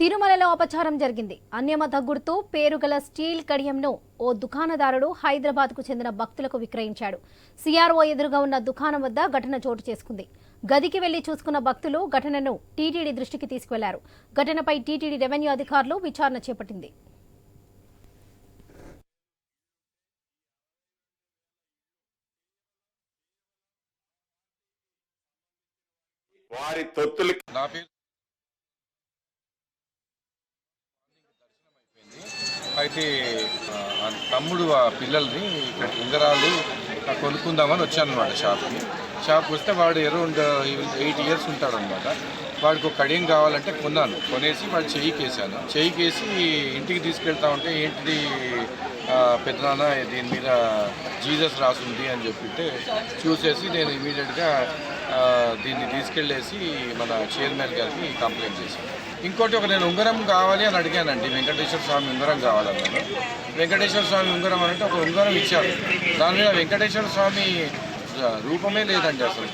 తిరుమలలో అపచారం జరిగింది. అన్యమత గుర్తు పేరుగల స్టీల్ కడియంను ఓ దుకాణదారుడు హైదరాబాద్కు చెందిన భక్తులకు విక్రయించాడు. సిఆర్ఓ ఎదురుగా ఉన్న దుకాణం వద్ద ఘటన చోటు చేసుకుంది. గదికి వెళ్ళి చూసుకున్న భక్తులు ఘటనను టీటీడీ దృష్టికి తీసుకువెళ్ళారు. ఘటనపై టీటీడీ రెవెన్యూ అధికారులు విచారణ చేపట్టింది. వారి తొత్తులు అయితే తమ్ముడు ఆ పిల్లల్ని ఇక్కడ ఉంగరాలు కొనుక్కుందామని వచ్చాను అనమాట షాప్కి. షాప్కి వస్తే వాడు అరౌండ్ ఎయిట్ ఇయర్స్ ఉంటాడు అనమాట వాడికి ఒక కడియం కావాలంటే కొన్నాను. కొనేసి వాడు చెయ్యికి వేసాను చెయ్యికి వేసి ఇంటికి తీసుకెళ్తా ఉంటే ఏంటిది పెద్దనాన్న దీని మీద జీసస్ రాసుంది అని చెప్పితే చూసేసి నేను ఇమీడియట్గా దీన్ని తీసుకెళ్ళేసి మన చైర్మన్ గారికి కంప్లైంట్ చేశాను ఇంకోటి ఒక నేను ఉంగరం కావాలి అని అడిగానండి. వెంకటేశ్వర స్వామి ఉంగరం కావాలన్నాను. వెంకటేశ్వర స్వామి ఉంగరం అంటే ఒక ఉంగరం ఇచ్చారు. దాని మీద వెంకటేశ్వర స్వామి రూపమే లేదండి అసలు.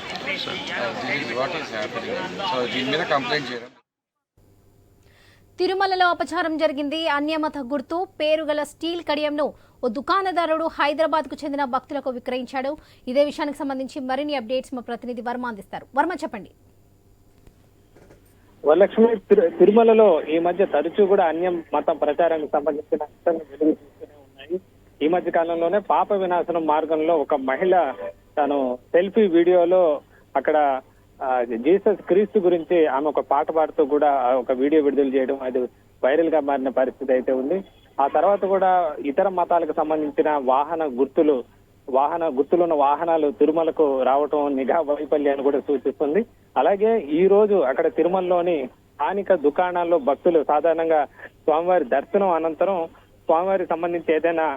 వాట్ ఈస్ సో దీని మీద కంప్లైంట్ చేయడం. తిరుమలలో అపచారం జరిగింది. అన్యమత గుర్తు పేరుగల స్టీల్ కడియంను ఓ దుకాణదారుడు హైదరాబాద్కు చెందిన భక్తులకు విక్రయించాడు. ఇదే విషయానికి సంబంధించి మరిన్ని అప్డేట్స్ మా ప్రతినిధి వర్మ అందిస్తారు. వర్మ చెప్పండి. వరలక్ష్మి తిరు- తిరుమలలో ఈ మధ్య తరచూ కూడా అన్యం మత ప్రచారానికి సంబంధించిన వెలుగు చూస్తూనే ఉన్నాయి. ఈ మధ్య కాలంలోనే పాప వినాశనం మార్గంలో ఒక మహిళ తను సెల్ఫీ వీడియోలో అక్కడ జీసస్ క్రీస్తు గురించి ఆమె ఒక పాట పాడుతూ కూడా ఒక వీడియో విడుదల చేయడం అది వైరల్గా మారిన పరిస్థితి అయితే ఉంది. ఆ తర్వాత కూడా ఇతర మతాలకు సంబంధించిన వాహన గుర్తులు వాహన గుర్తులున్న వాహనాలు తిరుమలకు రావటం నిఘా వైఫల్యాన్ని కూడా సూచిస్తుంది. అలాగే ఈ రోజు అక్కడ తిరుమలలోని స్థానిక దుకాణాల్లో భక్తులు సాధారణంగా స్వామివారి దర్శనం అనంతరం స్వామివారికి సంబంధించి ఏదైనా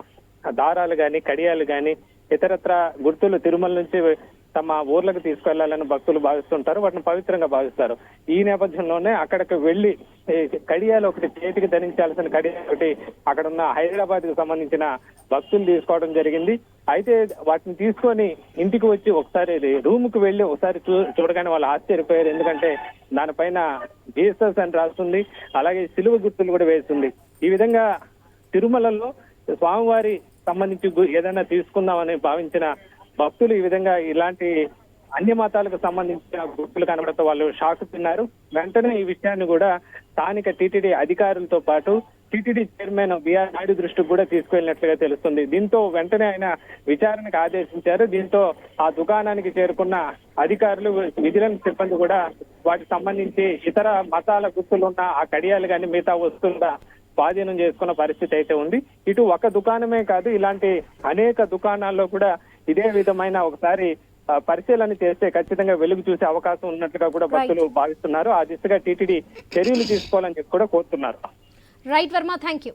దారాలు కానీ కడియాలు కానీ ఇతరత్ర గుర్తులు తిరుమల నుంచి తమ ఊర్లకు తీసుకెళ్ళాలని భక్తులు భావిస్తుంటారు వాటిని పవిత్రంగా భావిస్తారు. ఈ నేపథ్యంలోనే అక్కడికి వెళ్ళి కడియాలు ఒకటి చేతికి ధరించాల్సిన కడియాలు ఒకటి అక్కడ ఉన్న హైదరాబాద్కు సంబంధించిన భక్తులు తీసుకోవడం జరిగింది. అయితే వాటిని తీసుకొని ఇంటికి వచ్చి ఒకసారి రూమ్కు వెళ్ళి ఒకసారి చూ చూడగానే వాళ్ళు ఆశ్చర్యపోయారు. ఎందుకంటే దానిపైన జీసస్ అని రాస్తుంది అలాగే సిలువ గుర్తులు కూడా వేస్తుంది. ఈ విధంగా తిరుమలలో స్వామివారి సంబంధించి ఏదైనా తీసుకుందామని భావించిన భక్తులు ఈ విధంగా ఇలాంటి అన్ని మతాలకు సంబంధించిన గుర్తులు కనబడతా వాళ్ళు షాక్ తిన్నారు. వెంటనే ఈ విషయాన్ని కూడా స్థానిక టీటీడీ అధికారులతో పాటు టీటీడీ చైర్మన్ బిఆర్ నాయుడు దృష్టికి కూడా తీసుకువెళ్ళినట్లుగా తెలుస్తుంది. దీంతో వెంటనే ఆయన విచారణకు ఆదేశించారు. దీంతో ఆ దుకాణానికి చేరుకున్న అధికారులు విజిలెన్స్ సిబ్బంది కూడా వాటికి సంబంధించి ఇతర మతాల గుర్తులున్న ఆ కడియాలు కానీ మిగతా వస్తువుల స్వాధీనం చేసుకున్న పరిస్థితి అయితే ఉంది. ఇటు ఒక దుకాణమే కాదు ఇలాంటి అనేక దుకాణాల్లో కూడా ఇదే విధమైన ఒకసారి పరిశీలన చేస్తే ఖచ్చితంగా వెలుగు చూసే అవకాశం ఉన్నట్లుగా కూడా భక్తులు భావిస్తున్నారు. ఆ దిశగా టీటీడీ చర్యలు తీసుకోవాలని చెప్పి కూడా కోరుతున్నారు. Right Varma thank you